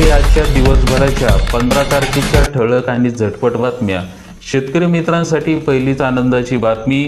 ते आजच्या दिवसभराच्या पंधरा तारखेच्या ठळक आणि झटपट बातम्या. शेतकरी मित्रांसाठी पहिलीच आनंदाची बातमी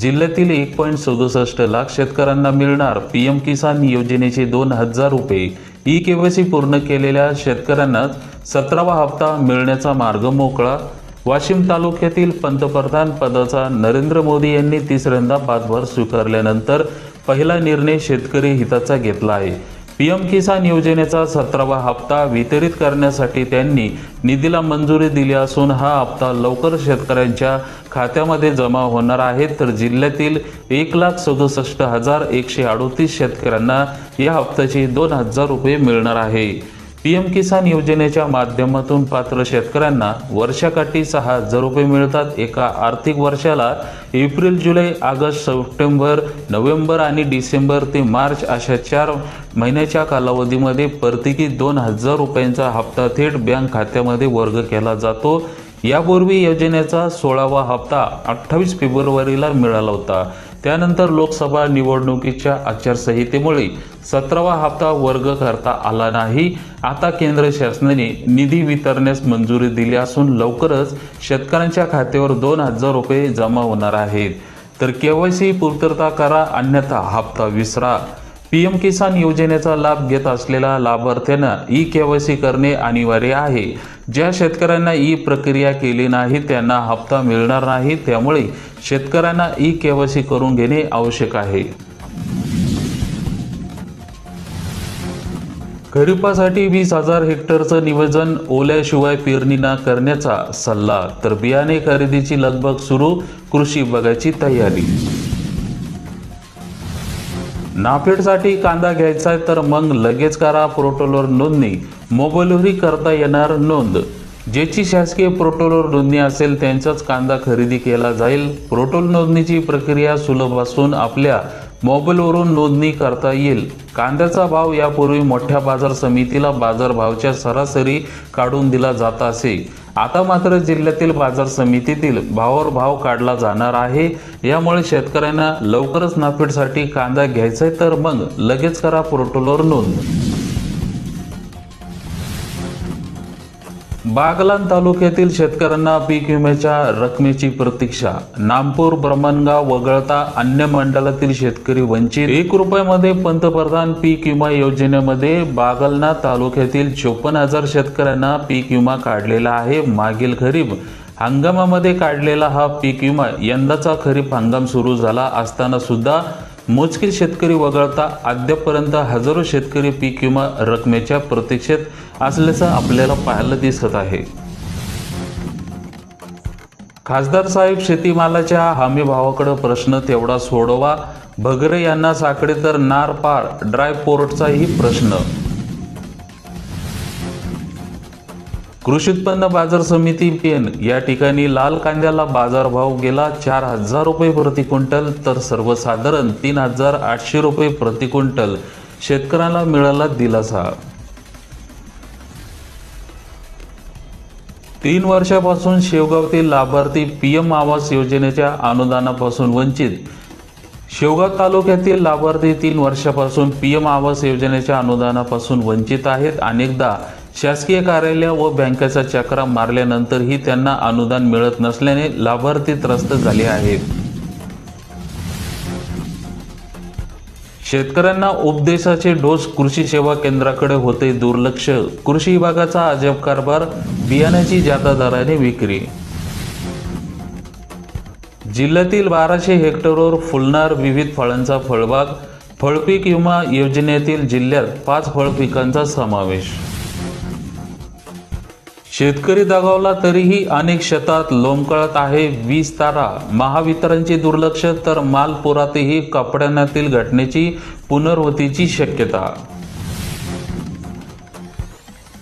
जिल्ह्यातील एक पॉईंट सदुसष्ट लाख शेतकऱ्यांना मिळणार पी एम किसान योजनेचे दोन हजार रुपये. ई केवायसी पूर्ण केलेल्या शेतकऱ्यांना सतरावा हप्ता मिळण्याचा मार्ग मोकळा. वाशिम तालुक्यातील पंतप्रधान पदाचा नरेंद्र मोदी यांनी तिसऱ्यांदा पाचभर स्वीकारल्यानंतर पहिला निर्णय शेतकरी हिताचा घेतला आहे. पीएम किसान योजनेचा सतरावा हप्ता वितरित करण्यासाठी त्यांनी निधीला मंजुरी दिली असून हा हप्ता लवकर शेतकऱ्यांच्या खात्यामध्ये जमा होणार आहे. तर जिल्ह्यातील एक लाख सदुसष्ट हजार एकशे अडोतीस शेतकऱ्यांना या हप्त्याची दोन हजार रुपये मिळणार आहे. पीएम किसान योजनेच्या माध्यमातून पात्र शेतकऱ्यांना वर्षाकाठी सहा हजार रुपये मिळतात. एका आर्थिक वर्षाला एप्रिल जुलै ऑगस्ट सप्टेंबर नोव्हेंबर आणि डिसेंबर ते मार्च अशा चार महिन्याच्या कालावधीमध्ये प्रत्येकी दोन हजार रुपयांचा हप्ता थेट बँक खात्यामध्ये वर्ग केला जातो. यापूर्वी योजनेचा सोळावा हप्ता अठ्ठावीस फेब्रुवारीला मिळाला होता. त्यानंतर लोकसभा निवडणुकीच्या आचारसंहितेमुळे सतरावा हप्ता वर्ग करता आला नाही. आता केंद्र शासनाने निधी वितरण्यास मंजुरी दिली असून लवकरच शेतकऱ्यांच्या खात्यावर दोन हजार रुपये जमा होणार आहेत. तर केवायसी पूर्तता करा अन्यथा हप्ता विसरा. पी एम किसान योजनेचा लाभ घेत असलेल्या लाभार्थ्यांना ई केवायसी करणे अनिवार्य आहे. ज्या शेतकऱ्यांना ई प्रक्रिया केली नाही त्यांना हप्ता मिळणार नाही त्यामुळे शेतकऱ्यांना ई केवायसी करून घेणे आवश्यक आहे. खरीपासाठी वीस हजार हेक्टरचं नियोजन ओल्याशिवाय पेरणी न करण्याचा सल्ला तर बियाणे खरेदीची लगबग सुरू कृषी विभागाची तयारी. नाफेडसाठी कांदा घ्यायचा आहे तर मग लगेच करा पोर्टलवर नोंदणी. मोबाईलवरही करता येणार नोंद. ज्याची शासकीय पोर्टलवर नोंदणी असेल त्यांचाच कांदा खरेदी केला जाईल. पोर्टल नोंदणीची प्रक्रिया सुलभ असून आपल्या मोबाईलवरून नोंदणी करता येईल. कांद्याचा भाव यापूर्वी मोठ्या बाजार समितीला बाजारभावाच्या सरासरी काढून दिला जात असे. आता मात्र जिल्ह्यातील बाजार समितीतील भावावर भाव काढला जाणार आहे. यामुळे शेतकऱ्यांना लवकरच नाफेडसाठी कांदा घ्यायचा आहे तर मग लगेच करा पोर्टलवर नोंद. बागलान तालुक्यातील शेतकऱ्यांना पीक विम्याच्या रकमेची प्रतीक्षा. नामपूर ब्रह्मणगाव वगळता अन्य मंडळातील शेतकरी वंचित. एक रुपयामध्ये पंतप्रधान पीक विमा योजनेमध्ये बागलना तालुक्यातील चोपन्न हजार शेतकऱ्यांना पीक विमा काढलेला आहे. मागील खरीप हंगामामध्ये काढलेला हा पीक विमा यंदाचा खरीप हंगाम सुरू झाला असताना सुद्धा मोजके शेतकरी वगळता अद्यापर्यंत हजारो शेतकरी पीक विमा रकमेच्या प्रतीक्षेत असल्याचं आपल्याला पाहायला दिसत आहे. खासदार साहेब शेतीमालाच्या हमी भावाकडे प्रश्न तेवढा सोडवा. भगरे यांना साकडे तर नार पार ड्राय पोर्टचाही प्रश्न. कृषी उत्पन्न बाजार समिती पेन या ठिकाणी लाल कांद्याला बाजारभाव गेला चार हजार रुपये प्रति क्विंटल तर सर्वसाधारण तीन हजार आठशे रुपये प्रति क्विंटल. शेतकऱ्याला मिळाला दिलासा. तीन वर्षापासून शेवगावतील लाभार्थी पीएम आवास योजनेच्या अनुदानापासून वंचित. शेवगाव तालुक्यातील लाभार्थी तीन वर्षापासून पीएम आवास योजनेच्या अनुदानापासून वंचित आहेत. अनेकदा शासकीय कार्यालय व बँकेचा चक्रा मारल्यानंतरही त्यांना अनुदान मिळत नसल्याने लाभार्थी त्रस्त झाले आहेत. शेतकऱ्यांना उपदेशाचे डोस कृषी सेवा केंद्राकडे होते दुर्लक्ष. कृषी विभागाचा अजब कारभार बियाण्याची जादा दराने विक्री. जिल्ह्यातील बाराशे हेक्टरवर फुलणार विविध फळांचा फळबाग फळपीक विमा योजनेतील जिल्ह्यात पाच फळपिकांचा समावेश. शेतकरी दगावला तरीही अनेक शेतात लोंबकळत आहे. वीज तारा महावितरणचे दुर्लक्ष तर मालपुरातही कपड्यांतील घटनेची पुनर्वतीची शक्यता.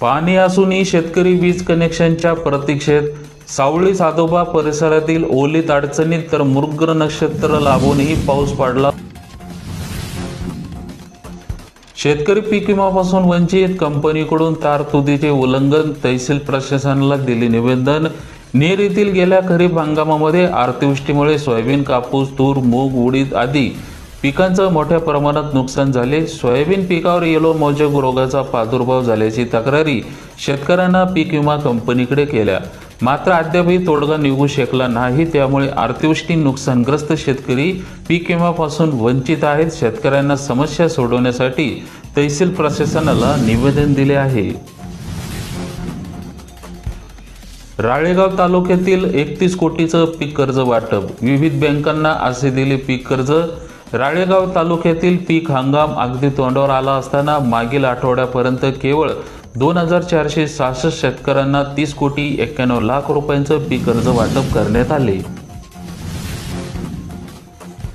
पाणी असूनही शेतकरी वीज कनेक्शनच्या प्रतीक्षेत सावळी साधोबा परिसरातील ओलीत अडचणीत तर मृग नक्षत्र लाभूनही पाऊस पडला. शेतकरी पीक विमापासून वंचित कंपनीकडून तारतुदीचे उल्लंघन तहसील प्रशासनाला दिले निवेदन. नेर येथील गेल्या खरीप हंगामामध्ये अतिवृष्टीमुळे सोयाबीन कापूस तूर मूग उडीद आदी पिकांचं मोठ्या प्रमाणात नुकसान झाले. सोयाबीन पिकावर येलो मोजक रोगाचा प्रादुर्भाव झाल्याची तक्रारी शेतकऱ्यांना पीक विमा कंपनीकडे केल्या. मात्र अद्यापही तोडगा निघू शकला नाही. त्यामुळे अतिवृष्टी नुकसानग्रस्त शेतकरी पीक विम्यापासून वंचित आहेत. शेतकऱ्यांना समस्या सोडवण्यासाठी तहसील प्रशासनाला निवेदन दिले आहे. राळेगाव तालुक्यातील एकतीस कोटीचं पीक कर्ज वाटप. विविध बँकांना असे दिले पीक कर्ज. राळेगाव तालुक्यातील पीक हंगाम अगदी तोंडावर आला असताना मागील आठवड्यापर्यंत केवळ दोन हजार चारशे सहासष्ट शेतकऱ्यांना तीस कोटी एक्क्याण्णव लाख रुपयांचं पीक कर्ज वाटप करण्यात आले.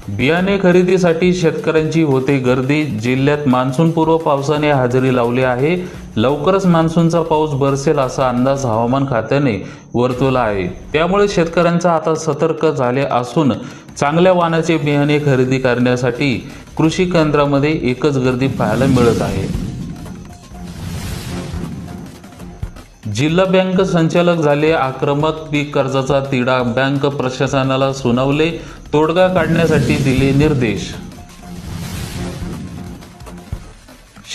बियाणे खरेदीसाठी शेतकऱ्यांची होते गर्दी. जिल्ह्यात मान्सूनपूर्व पावसाने हजेरी लावली आहे. लवकरच मान्सूनचा पाऊस बरसेल असा अंदाज हवामान खात्याने वर्तवला आहे. त्यामुळे शेतकऱ्यांचा आता सतर्क झाले असून चांगल्या वाहनाचे बियाणे खरेदी करण्यासाठी कृषी केंद्रामध्ये एकच गर्दी पाहायला मिळत आहे. जिल्हा बँक संचालक झाले आक्रमक पीक कर्जाचा तिढा बँक प्रशासनाला सुनावले तोडगा काढण्यासाठी दिले निर्देश.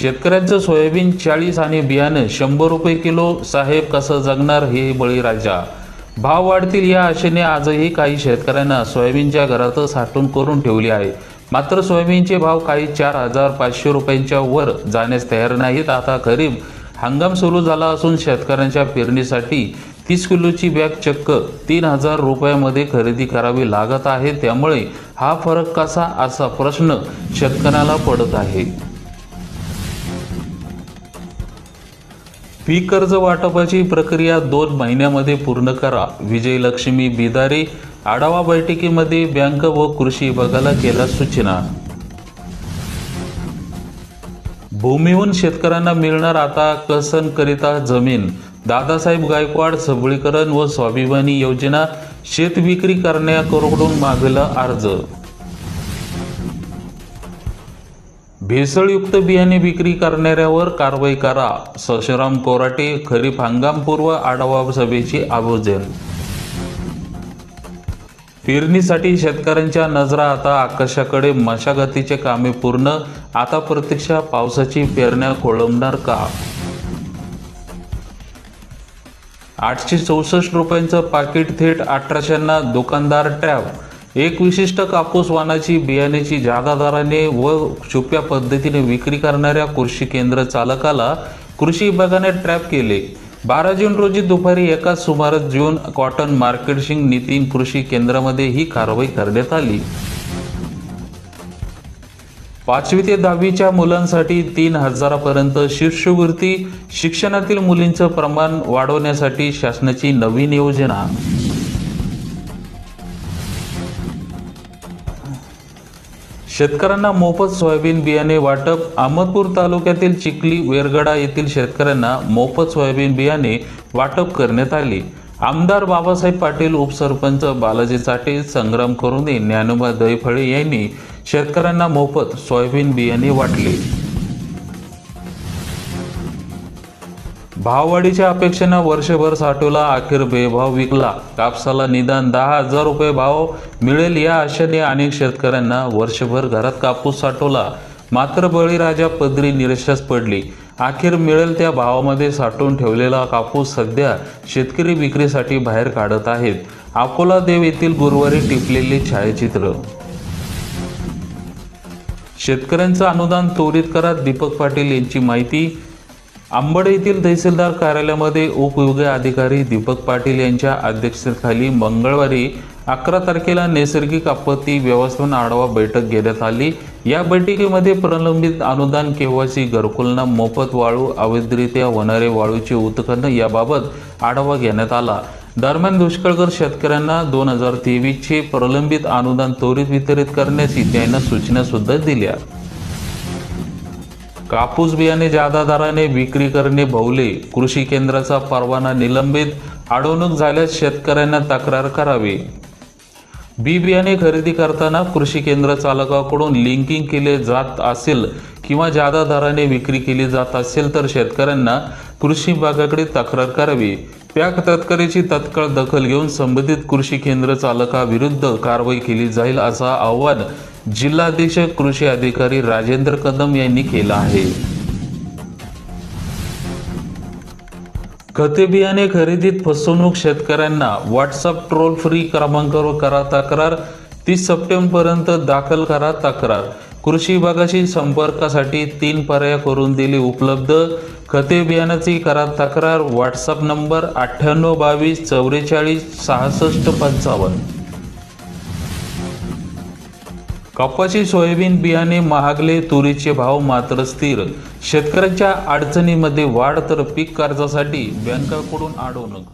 शेतकऱ्यांचं सोयाबीन चाळीस आणि बियाणं शंभर रुपये किलो साहेब कसं जगणार हे बळीराजा? भाव वाढतील या आशेने आजही काही शेतकऱ्यांना सोयाबीनच्या घरातच साठवण करून ठेवली आहे. मात्र सोयाबीनचे भाव काही चार हजार पाचशे रुपयांच्या वर जाण्यास तयार नाहीत. आता खरीप हंगाम सुरू झाला असून शेतकऱ्यांच्या पेरणीसाठी तीस किलोची बॅग चक्क तीन हजार रुपयामध्ये खरेदी करावी लागत आहे. त्यामुळे हा फरक कसा असा प्रश्न शेतकऱ्याला पडत आहे. पीक कर्ज वाटपाची प्रक्रिया दोन महिन्यामध्ये पूर्ण करा. विजयलक्ष्मी बिदारे आढावा बैठकीमध्ये बँक व कृषी विभागाला केल्या सूचना. भूमीहून शेतकऱ्यांना मिळणार आता कसनकरिता जमीन. दादासाहेब गायकवाड सबळीकरण व स्वाभिमानी योजना शेत विक्री करण्याकडून मागला अर्ज. भेसळयुक्त बियाणे विक्री करणाऱ्यावर कारवाई करा सशराम कोराटे खरीप हंगामपूर्व आढावा सभेचे आयोजन पेरणीसाठी शेतकऱ्यांच्या नजरा आता आकाशाकडे मशागतीचे कामे पूर्ण. आता प्रतीक्षा पावसाची पेरण्या खोळंबणार का? आठशे चौसष्ट रुपयांचं पाकिट थेट अठराशेंना दुकानदार ट्रॅप एक विशिष्ट कापूस वाणाची बियाण्याची जादा दराने व छुप्या पद्धतीने विक्री करणाऱ्या कृषी केंद्र चालकाला कृषी विभागाने ट्रॅप केले. बारा जून रोजी दुपारी एकाच सुमारास जून कॉटन मार्केटिंग नितीन कृषी केंद्रामध्ये ही कारवाई करण्यात आली. पाचवी ते दहावीच्या मुलांसाठी तीन हजारापर्यंत शिष्यवृत्ती शिक्षणातील मुलींचं प्रमाण वाढवण्यासाठी शासनाची नवीन योजना. शेतकऱ्यांना मोफत सोयाबीन बियाणे वाटप. अहमदपूर तालुक्यातील चिखली वेरगडा येथील शेतकऱ्यांना मोफत सोयाबीन बियाणे वाटप करण्यात आले. आमदार बाबासाहेब पाटील उपसरपंच बालाजी चाटे संग्राम करुणे ज्ञानोबा दहीफळे यांनी शेतकऱ्यांना मोफत सोयाबीन बियाणे वाटले. भाववाढीच्या अपेक्षेनं वर्षभर साठवला अखेर बेभाव विकला. कापसाला निदान दहा हजार रुपये भाव मिळेल या आशेने अनेक शेतकऱ्यांना वर्षभर घरात कापूस साठवला. मात्र बळीराजा पदरी निराशाच पडली. अखेर मिळेल त्या भावामध्ये साठवून ठेवलेला कापूस सध्या शेतकरी विक्रीसाठी बाहेर काढत आहेत. अकोला देव येथील गुरुवारी टिपलेले छायाचित्र. शेतकऱ्यांचं अनुदान त्वरित करा दीपक पाटील यांची माहिती. आंबड येथील तहसीलदार कार्यालयामध्ये उपविभागीय अधिकारी दीपक पाटील यांच्या अध्यक्षतेखाली मंगळवारी अकरा तारखेला नैसर्गिक आपत्ती व्यवस्थापन आढावा बैठक घेण्यात आली. या बैठकीमध्ये प्रलंबित अनुदान केव्हाची घरकुलना मोफत वाळू अवैधरित्या होणारे वाळूचे उत्खनन याबाबत आढावा घेण्यात आला. दरम्यान दुष्काळग्रस्त शेतकऱ्यांना दोन हजार तेवीसचे प्रलंबित अनुदान त्वरित वितरित करण्याची त्यांना सूचना सुद्धा दिल्या. कापूस बियाणे जादा दराने विक्री करणे भवले कृषी केंद्राचा परवाना निलंबित अडवणूक झाल्यास शेतकऱ्यांना तक्रार करावी. बी बियाणे खरेदी करताना कृषी केंद्र चालकाकडून लिंकिंग केले जात असेल किंवा जादा दराने विक्री केली जात असेल तर शेतकऱ्यांना कृषी विभागाकडे तक्रार करावी. पॅक तत्करीची तत्काळ दखल घेऊन संबंधित कृषी केंद्र चालकाविरुद्ध कारवाई केली जाईल असं आव्हान जिल्हा कृषी अधिकारी राजेंद्र कदम यांनी केला आहे. खते बियाणे खरेदीत फसवणूक शेतकऱ्यांना व्हॉट्सअप ट्रोल फ्री क्रमांकावर करा तक्रार. तीस सप्टेंबरपर्यंत दाखल करा तक्रार. कृषी विभागाशी संपर्कासाठी तीन पर्याय करून दिले उपलब्ध. खते बियाणाची करा तक्रार. व्हॉट्सअप नंबर अठ्ठ्याण्णव बावीस चौवेचाळीस सहासष्ट पंचावन्न. कपाशी सोयाबीन बियाणे महागले तुरीचे भाव मात्र स्थिर. शेतकऱ्यांच्या अडचणीमध्ये वाढ तर पीक कर्जासाठी बँकाकडून आडवणूक